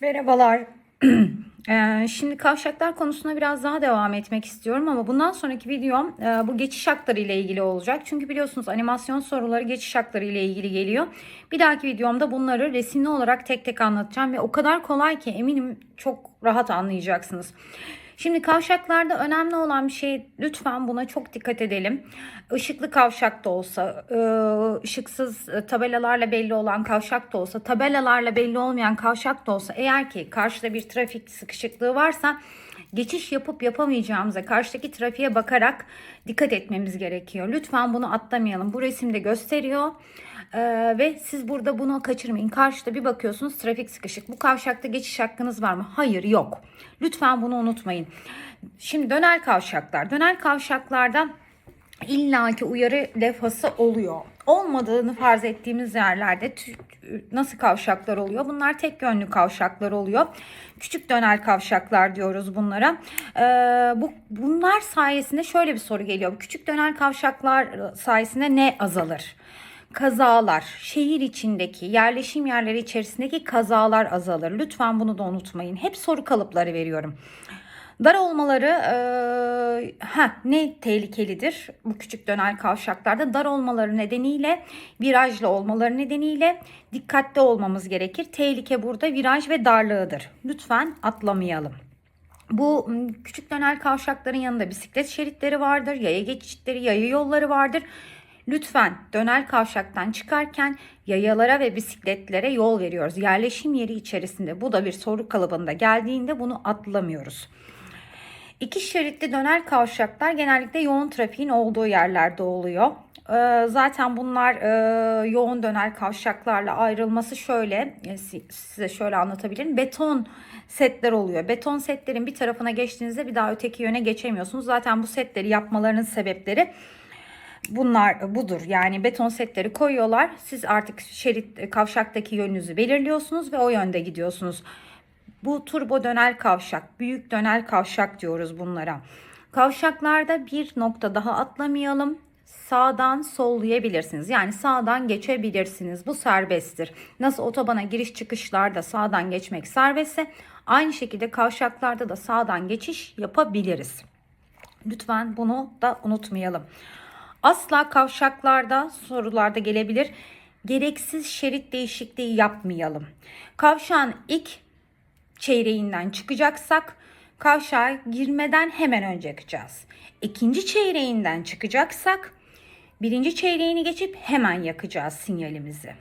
Merhabalar. Eee, Şimdi kavşaklar konusuna biraz daha devam etmek istiyorum ama bundan sonraki videom eee, bu geçiş hakları ile ilgili olacak. Çünkü biliyorsunuz animasyon soruları geçiş hakları ile ilgili geliyor. Bir dahaki videomda bunları resimli olarak tek tek anlatacağım ve o kadar kolay ki eminim çok rahat anlayacaksınız. Şimdi kavşaklarda önemli olan bir şey lütfen buna çok dikkat edelim. Işıklı kavşak da olsa, e, ışıksız e, tabelalarla belli olan kavşak da olsa, tabelalarla belli olmayan kavşak da olsa eğer ki karşıda bir trafik sıkışıklığı varsa geçiş yapıp yapamayacağımıza karşıdaki trafiğe bakarak dikkat etmemiz gerekiyor. Lütfen bunu atlamayalım. Bu resimde gösteriyor. Ee, ve siz burada bunu kaçırmayın. Karşıda bir bakıyorsunuz trafik sıkışık. Bu kavşakta geçiş hakkınız var mı? Hayır yok. Lütfen bunu unutmayın. Şimdi döner kavşaklar. Döner kavşaklarda illaki uyarı levhası oluyor. Olmadığını farz ettiğimiz yerlerde nasıl kavşaklar oluyor? Bunlar tek yönlü kavşaklar oluyor. Küçük döner kavşaklar diyoruz bunlara. Ee, bu bunlar sayesinde şöyle bir soru geliyor. Küçük döner kavşaklar sayesinde ne azalır? Kazalar, şehir içindeki, yerleşim yerleri içerisindeki kazalar azalır. Lütfen bunu da unutmayın. Hep soru kalıpları veriyorum. Dar olmaları eee, ha ne tehlikelidir bu küçük döner kavşaklarda dar olmaları nedeniyle virajlı olmaları nedeniyle dikkatli olmamız gerekir. Tehlike burada viraj ve darlığıdır. Lütfen atlamayalım. Bu küçük döner kavşakların yanında bisiklet şeritleri vardır, yaya geçitleri, yaya yolları vardır. Lütfen döner kavşaktan çıkarken yayalara ve bisikletlere yol veriyoruz. Yerleşim yeri içerisinde bu da bir soru kalıbında geldiğinde bunu atlamıyoruz. İki şeritli döner kavşaklar genellikle yoğun trafiğin olduğu yerlerde oluyor. Ee, Zaten bunlar e, yoğun döner kavşaklarla ayrılması şöyle e, si- size şöyle anlatabilirim. Beton setler oluyor. Beton setlerin bir tarafına geçtiğinizde bir daha öteki yöne geçemiyorsunuz. Zaten bu setleri yapmalarının sebepleri bunlar budur. Yani beton setleri koyuyorlar. Siz artık şerit kavşaktaki yönünüzü belirliyorsunuz ve o yönde gidiyorsunuz. Bu turbo dönel kavşak, büyük dönel kavşak diyoruz bunlara. Kavşaklarda bir nokta daha atlamayalım. Sağdan sollayabilirsiniz. Yani sağdan geçebilirsiniz. Bu serbesttir. Nasıl otobana giriş çıkışlarda sağdan geçmek serbestse aynı şekilde kavşaklarda da sağdan geçiş yapabiliriz. Lütfen bunu da unutmayalım. Asla kavşaklarda sorularda gelebilir. Gereksiz şerit değişikliği yapmayalım. Kavşağın ilk çeyreğinden çıkacaksak kavşağa girmeden hemen önce yakacağız. İkinci çeyreğinden çıkacaksak birinci çeyreğini geçip hemen yakacağız sinyalimizi.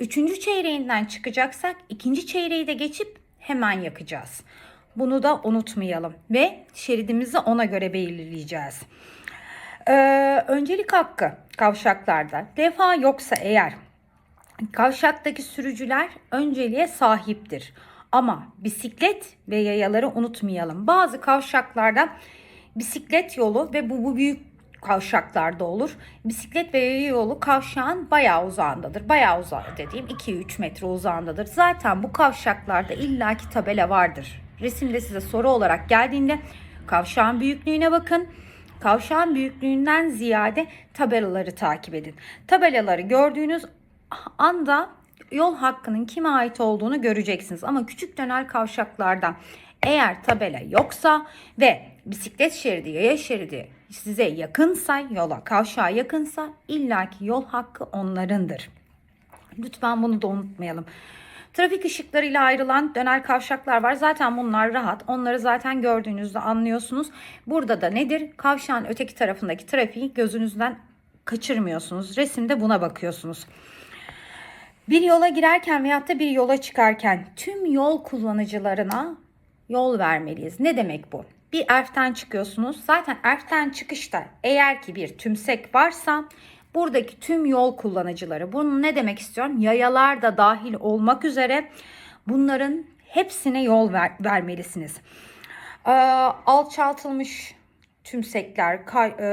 Üçüncü çeyreğinden çıkacaksak ikinci çeyreği de geçip hemen yakacağız. Bunu da unutmayalım ve şeridimizi ona göre belirleyeceğiz. Ee, öncelik hakkı kavşaklarda. Defa yoksa eğer kavşaktaki sürücüler önceliğe sahiptir. Ama bisiklet ve yayaları unutmayalım. Bazı kavşaklarda bisiklet yolu ve bu, bu büyük kavşaklarda olur. Bisiklet ve yaya yolu kavşağın bayağı uzağındadır. Bayağı uzağı dediğim 2-3 metre uzağındadır. Zaten bu kavşaklarda illaki tabela vardır. Resimde size soru olarak geldiğinde kavşağın büyüklüğüne bakın. Kavşağın büyüklüğünden ziyade tabelaları takip edin. Tabelaları gördüğünüz anda yol hakkının kime ait olduğunu göreceksiniz. Ama küçük döner kavşaklarda eğer tabela yoksa ve bisiklet şeridi, yaya şeridi size yakınsa, yola kavşağa yakınsa illaki yol hakkı onlarındır. Lütfen bunu da unutmayalım. Trafik ışıklarıyla ayrılan döner kavşaklar var. Zaten bunlar rahat. Onları zaten gördüğünüzde anlıyorsunuz. Burada da nedir? Kavşağın öteki tarafındaki trafiği gözünüzden kaçırmıyorsunuz. Resimde buna bakıyorsunuz. Bir yola girerken veyahut da bir yola çıkarken tüm yol kullanıcılarına yol vermeliyiz. Ne demek bu? Bir erften çıkıyorsunuz. Zaten erften çıkışta eğer ki bir tümsek varsa buradaki tüm yol kullanıcıları bunu ne demek istiyorum? Yayalar da dahil olmak üzere bunların hepsine yol ver, vermelisiniz. Ee, alçaltılmış tümsekler kay- e,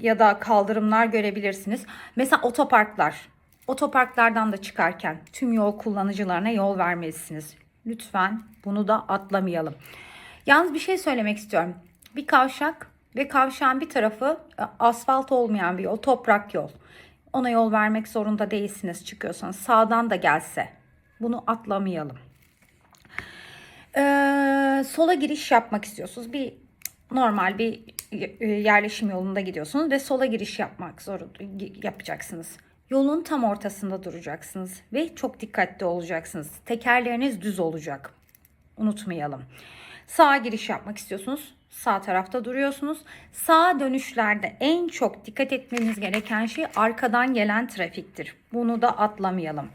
ya da kaldırımlar görebilirsiniz. Mesela otoparklar. Otoparklardan da çıkarken tüm yol kullanıcılarına yol vermelisiniz. Lütfen bunu da atlamayalım. Yalnız bir şey söylemek istiyorum. Bir kavşak ve kavşağın bir tarafı e, asfalt olmayan bir yol, toprak yol. Ona yol vermek zorunda değilsiniz çıkıyorsanız. Sağdan da gelse bunu atlamayalım. Ee, sola giriş yapmak istiyorsunuz. Bir normal bir e, yerleşim yolunda gidiyorsunuz ve sola giriş yapmak zor yapacaksınız. Yolun tam ortasında duracaksınız ve çok dikkatli olacaksınız. Tekerleriniz düz olacak. Unutmayalım. Sağa giriş yapmak istiyorsunuz. Sağ tarafta duruyorsunuz. Sağ dönüşlerde en çok dikkat etmeniz gereken şey arkadan gelen trafiktir. Bunu da atlamayalım.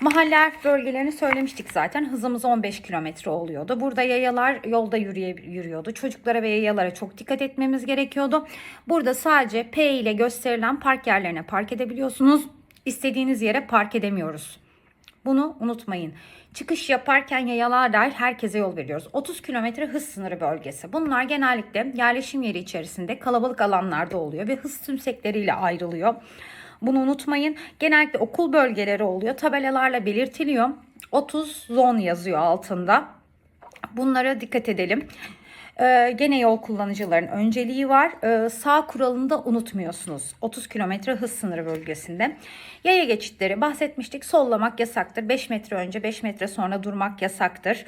Mahalle bölgelerini söylemiştik zaten. Hızımız 15 kilometre oluyordu. Burada yayalar yolda yürüye, yürüyordu. Çocuklara ve yayalara çok dikkat etmemiz gerekiyordu. Burada sadece P ile gösterilen park yerlerine park edebiliyorsunuz. İstediğiniz yere park edemiyoruz. Bunu unutmayın. Çıkış yaparken yayalar dahil herkese yol veriyoruz. 30 kilometre hız sınırı bölgesi. Bunlar genellikle yerleşim yeri içerisinde kalabalık alanlarda oluyor ve hız tümsekleriyle ayrılıyor. Bunu unutmayın. Genellikle okul bölgeleri oluyor. Tabelalarla belirtiliyor. 30 zon yazıyor altında. Bunlara dikkat edelim. Ee, gene yol kullanıcıların önceliği var. Ee, sağ kuralını da unutmuyorsunuz. 30 kilometre hız sınırı bölgesinde. Yaya geçitleri bahsetmiştik. Sollamak yasaktır. 5 metre önce 5 metre sonra durmak yasaktır.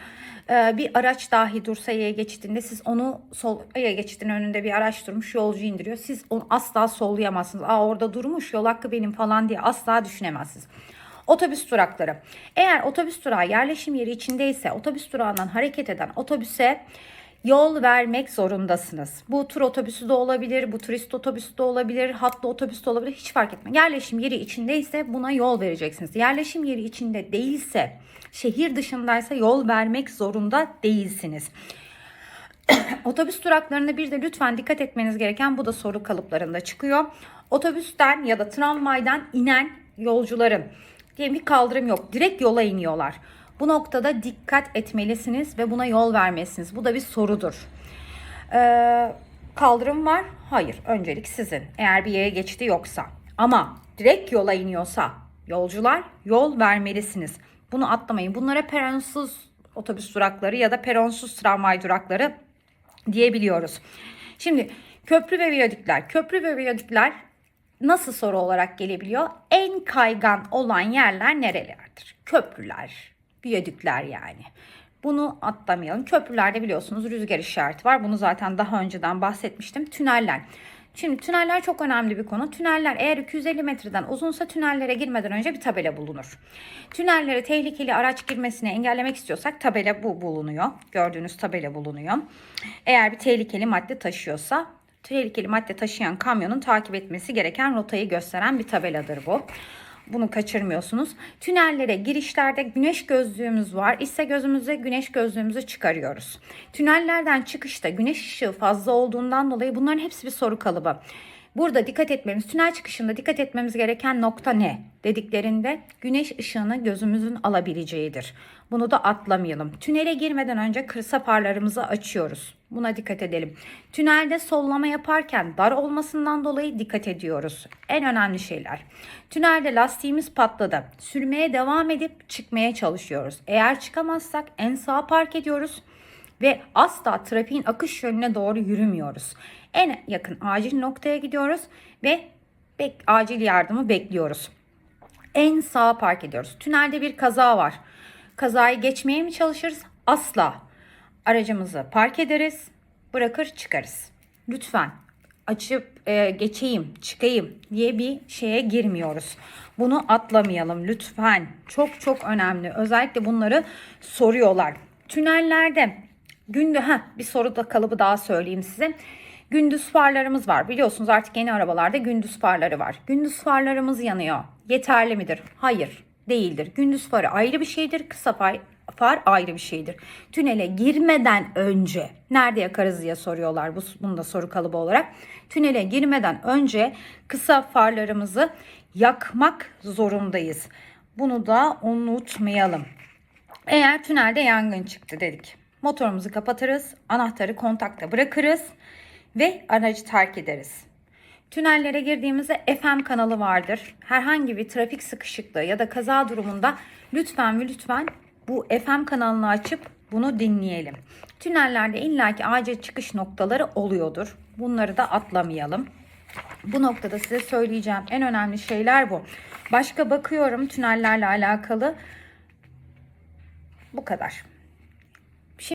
Ee, bir araç dahi dursa yaya geçitinde siz onu sol yaya geçitinin önünde bir araç durmuş yolcu indiriyor. Siz onu asla sollayamazsınız. Aa orada durmuş yol hakkı benim falan diye asla düşünemezsiniz. Otobüs durakları. Eğer otobüs durağı yerleşim yeri içindeyse otobüs durağından hareket eden otobüse yol vermek zorundasınız. Bu tur otobüsü de olabilir, bu turist otobüsü de olabilir, hatlı otobüs de olabilir hiç fark etmez. Yerleşim yeri içindeyse buna yol vereceksiniz. Yerleşim yeri içinde değilse, şehir dışındaysa yol vermek zorunda değilsiniz. Otobüs duraklarında bir de lütfen dikkat etmeniz gereken bu da soru kalıplarında çıkıyor. Otobüsten ya da tramvaydan inen yolcuların diye bir kaldırım yok. Direkt yola iniyorlar. Bu noktada dikkat etmelisiniz ve buna yol vermelisiniz. Bu da bir sorudur. Ee, kaldırım var. Hayır. Öncelik sizin. Eğer bir yere geçti yoksa. Ama direkt yola iniyorsa yolcular yol vermelisiniz. Bunu atlamayın. Bunlara peronsuz otobüs durakları ya da peronsuz tramvay durakları diyebiliyoruz. Şimdi köprü ve viyadükler. Köprü ve viyadükler nasıl soru olarak gelebiliyor? En kaygan olan yerler nerelerdir? Köprüler, viyadükler yani. Bunu atlamayalım. Köprülerde biliyorsunuz rüzgar işareti var. Bunu zaten daha önceden bahsetmiştim. Tüneller. Şimdi tüneller çok önemli bir konu. Tüneller eğer 250 metreden uzunsa tünellere girmeden önce bir tabela bulunur. Tünellere tehlikeli araç girmesini engellemek istiyorsak tabela bu bulunuyor. Gördüğünüz tabela bulunuyor. Eğer bir tehlikeli madde taşıyorsa tehlikeli madde taşıyan kamyonun takip etmesi gereken rotayı gösteren bir tabeladır bu. Bunu kaçırmıyorsunuz. Tünellere girişlerde güneş gözlüğümüz var. İse gözümüze güneş gözlüğümüzü çıkarıyoruz. Tünellerden çıkışta güneş ışığı fazla olduğundan dolayı bunların hepsi bir soru kalıbı. Burada dikkat etmemiz, tünel çıkışında dikkat etmemiz gereken nokta ne? Dediklerinde güneş ışığını gözümüzün alabileceğidir. Bunu da atlamayalım. Tünele girmeden önce kırsa farlarımızı açıyoruz. Buna dikkat edelim. Tünelde sollama yaparken dar olmasından dolayı dikkat ediyoruz. En önemli şeyler. Tünelde lastiğimiz patladı. Sürmeye devam edip çıkmaya çalışıyoruz. Eğer çıkamazsak en sağa park ediyoruz ve asla trafiğin akış yönüne doğru yürümüyoruz. En yakın acil noktaya gidiyoruz ve bek acil yardımı bekliyoruz. En sağa park ediyoruz. Tünelde bir kaza var. Kazayı geçmeye mi çalışırız? Asla. Aracımızı park ederiz, bırakır çıkarız. Lütfen açıp e, geçeyim, çıkayım diye bir şeye girmiyoruz. Bunu atlamayalım lütfen. Çok çok önemli. Özellikle bunları soruyorlar. Tünellerde günde ha bir soru da kalıbı daha söyleyeyim size. Gündüz farlarımız var. Biliyorsunuz artık yeni arabalarda gündüz farları var. Gündüz farlarımız yanıyor. Yeterli midir? Hayır, değildir. Gündüz farı ayrı bir şeydir. Kısa far, far ayrı bir şeydir. Tünele girmeden önce nerede yakarız diye soruyorlar. Bu bunu da soru kalıbı olarak. Tünele girmeden önce kısa farlarımızı yakmak zorundayız. Bunu da unutmayalım. Eğer tünelde yangın çıktı dedik. Motorumuzu kapatırız, anahtarı kontakta bırakırız ve aracı terk ederiz. Tünellere girdiğimizde FM kanalı vardır. Herhangi bir trafik sıkışıklığı ya da kaza durumunda lütfen ve lütfen bu FM kanalını açıp bunu dinleyelim. Tünellerde illaki acil çıkış noktaları oluyordur. Bunları da atlamayalım. Bu noktada size söyleyeceğim en önemli şeyler bu. Başka bakıyorum tünellerle alakalı. Bu kadar.